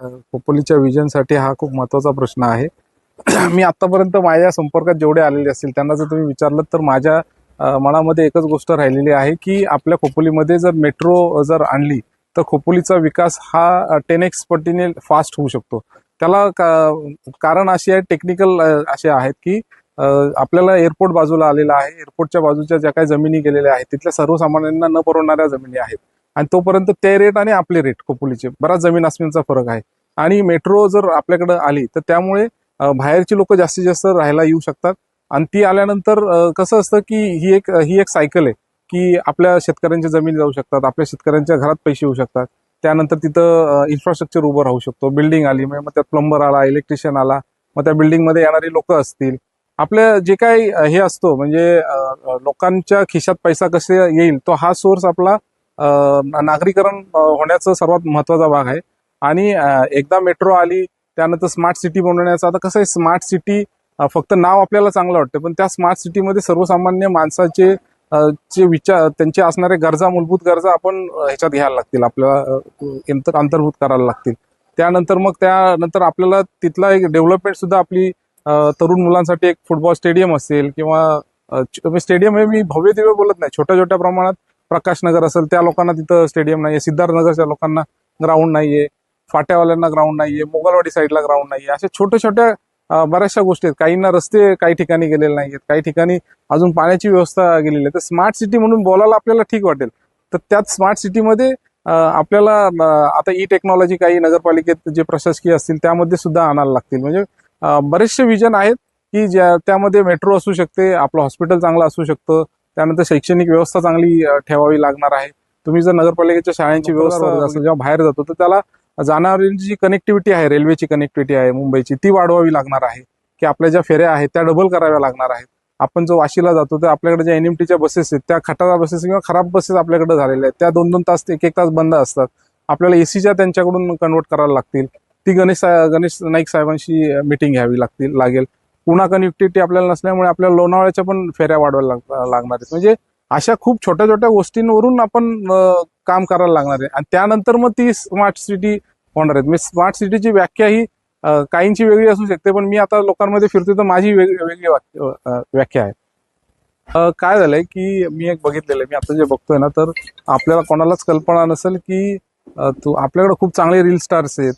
खोपोलीच्या विजनसाठी हा खूप महत्त्वाचा प्रश्न आहे. मी आतापर्यंत माझ्या संपर्कात जेवढे आलेले असतील त्यांना जर तुम्ही विचारलं तर माझ्या मनामध्ये एकच गोष्ट राहिलेली आहे की आपल्या खोपोलीमध्ये जर मेट्रो जर आणली तर खोपोलीचा विकास हा टेन एक्स पटीने फास्ट होऊ शकतो. त्याला का- कारण अशी आहे टेक्निकल असे आहेत की आपल्याला एअरपोर्ट बाजूला आलेला आहे. एअरपोर्टच्या बाजूच्या ज्या काही जमिनी गेलेल्या आहेत तिथल्या सर्वसामान्यांना न परवडणाऱ्या जमिनी आहेत. आणि तोपर्यंत ते रेट आणि आपले रेट खोपोलीचे बराच जमीन आसमींचा फरक आहे. आणि मेट्रो जर आपल्याकडे आली तर त्यामुळे बाहेरची लोक जास्तीत जास्त राहायला येऊ शकतात. आणि ती आल्यानंतर कसं असतं की ही एक ही एक सायकल आहे की आपल्या शेतकऱ्यांच्या जमिनी जाऊ शकतात आपल्या शेतकऱ्यांच्या घरात पैसे येऊ शकतात. त्यानंतर तिथं इन्फ्रास्ट्रक्चर उभं राहू शकतो. बिल्डिंग आली म्हणजे मग त्यात प्लंबर आला इलेक्ट्रिशियन आला मग त्या बिल्डिंगमध्ये येणारी लोक असतील. आपल्या जे काही हे असतो म्हणजे लोकांच्या खिशात पैसा कसे येईल तो हा सोर्स आपला नागरीकरण होण्याचा सर्वात महत्त्वाचा भाग आहे. आणि एकदा मेट्रो आली त्यानंतर स्मार्ट सिटी बनवण्याचं आता कसं आहे स्मार्ट सिटी फक्त नाव आपल्याला चांगलं वाटतं पण त्या स्मार्ट सिटीमध्ये सर्वसामान्य माणसाचे चे विचार त्यांचे असणारे गरजा मूलभूत गरजा आपण ह्याच्यात घ्यायला लागतील आपल्याला अ, अंतर्भूत करायला लागतील. त्यानंतर मग त्यानंतर आपल्याला तिथला एक डेव्हलपमेंट सुद्धा आपली तरुण मुलांसाठी एक फुटबॉल स्टेडियम असेल किंवा म्हणजे स्टेडियम हे मी भव्य दिव्य बोलत नाही छोट्या छोट्या प्रमाणात प्रकाशनगर असेल त्या लोकांना तिथं स्टेडियम नाहीये. सिद्धार्थ नगरच्या लोकांना ग्राउंड नाहीये. फाट्यावाल्यांना ग्राउंड नाहीये. मोगलवाडी साईडला ग्राउंड नाहीये. अशा छोट्या छोट्या बऱ्याचशा गोष्टी आहेत. काहींना रस्ते काही ठिकाणी गेलेले नाहीयेत. काही ठिकाणी अजून पाण्याची व्यवस्था गेलेली आहे. तर स्मार्ट सिटी म्हणून बोलायला आपल्याला ठीक वाटेल. तर त्यात स्मार्ट सिटीमध्ये आपल्याला आता ई टेक्नॉलॉजी काही नगरपालिकेत जे प्रशासकीय असतील त्यामध्ये सुद्धा आणायला लागतील. म्हणजे बरेचसे विजन आहेत की ज्या त्यामध्ये मेट्रो असू शकते आपलं हॉस्पिटल चांगलं असू शकतं. त्यानंतर शैक्षणिक व्यवस्था चांगली ठेवावी लागणार आहे. तुम्ही जर नगरपालिकेच्या शाळांची व्यवस्था असेल जेव्हा बाहेर जातो तर त्याला जाणारी जी कनेक्टिव्हिटी आहे रेल्वेची कनेक्टिव्हिटी आहे मुंबईची ती वाढवावी लागणार आहे. की आपल्या ज्या फेऱ्या आहेत त्या डबल कराव्या लागणार आहेत. आपण जो वाशीला जातो तर आपल्याकडे ज्या एनएमटीच्या बसेस आहेत त्या खटारा बसेस किंवा खराब बसेस आपल्याकडे झालेल्या आहेत. त्या दोन दोन तास एक एक तास बंद असतात. आपल्याला एसीच्या त्यांच्याकडून कन्वर्ट करायला लागतील. ती गणेश गणेश नाईक साहेबांशी मिटिंग घ्यावी लागतील लागेल. पुन्हा कनेक्टिव्हिटी आपल्याला नसल्यामुळे आपल्याला लोणावळ्याच्या पण फेऱ्या वाढवायला लागणार आहेत. म्हणजे अशा खूप छोट्या छोट्या गोष्टींवरून आपण काम करायला लागणार आहे. आणि त्यानंतर मग ती स्मार्ट सिटी होणार आहेत. म्हणजे स्मार्ट सिटीची व्याख्या ही काहींची वेगळी असू शकते पण मी आता लोकांमध्ये फिरतोय तर माझी वेगळी व्याख्या आहे. काय झालंय की मी एक बघितलेलं मी आता जे बघतोय ना तर आपल्याला कोणालाच कल्पना नसेल की तू आपल्याकडे खूप चांगले रील स्टार्स आहेत.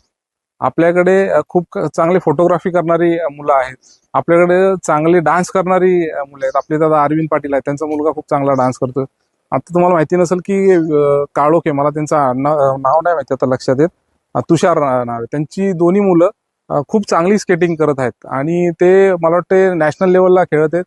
आपल्याकडे खूप चांगले फोटोग्राफी करणारी मुलं आहेत. आपल्याकडे चांगले डान्स करणारी मुलं आहेत. आपले दादा अरविंद पाटील आहेत. त्यांचा मुलगा खूप चांगला डान्स करतोय. आता तुम्हाला माहिती नसेल की काळोखे मला त्यांचा नाव नाही माहिती आता लक्षात येत. तुषार नाव आहे. त्यांची दोन्ही मुलं खूप चांगली स्केटिंग करत आहेत. आणि ते मला वाटते नॅशनल लेवलला खेळत आहेत.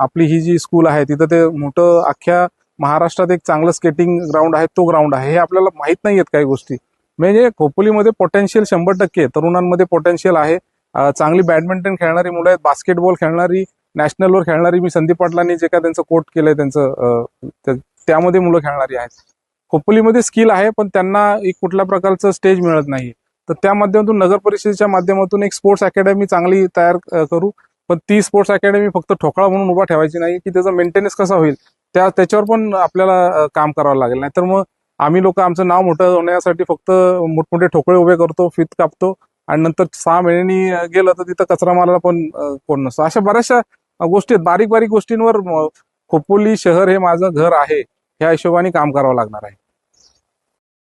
आपली ही जी स्कूल आहे तिथं ते मोठं अख्ख्या महाराष्ट्रात एक चांगलं स्केटिंग ग्राउंड आहे. तो ग्राउंड आहे. हे आपल्याला माहीत नाही आहेत काही गोष्टी. म्हणजे खोपोलीमध्ये पोटेन्शियल शंभर टक्के तरुणांमध्ये पोटेन्शियल आहे. चांगली बॅडमिंटन खेळणारी मुलं आहेत. बास्केटबॉल खेळणारी नॅशनलवर खेळणारी मी संदीप पाटलांनी जे काय त्यांचं कोट केलंय त्यांचं त्यामध्ये मुलं खेळणारी आहेत. खोपोलीमध्ये स्किल आहे पण त्यांना एक कुठल्या प्रकारचं स्टेज मिळत नाही तर त्या माध्यमातून नगर परिषदेच्या माध्यमातून एक स्पोर्ट्स अकॅडमी चांगली तयार करू. पण ती स्पोर्ट्स अकॅडमी फक्त ठोकळा म्हणून उभा ठेवायची नाही की त्याचा मेंटेनन्स कसा होईल? त्या त्याच्यावर पण आपल्याला काम करावं लागेल. नाहीतर मग आम्ही लोक आमचं नाव मोठं होण्यासाठी फक्त मोठमोठे ठोकळे उभे करतो फित कापतो आणि नंतर सहा महिन्यांनी गेलं तर तिथं कचरा मारायला पण कोण नसतो. अशा बऱ्याचशा गोष्टी आहेत. बारीक बारीक गोष्टींवर खोपोली शहर हे माझं घर आहे. ह्या हिशोबाने काम करावं लागणार आहे.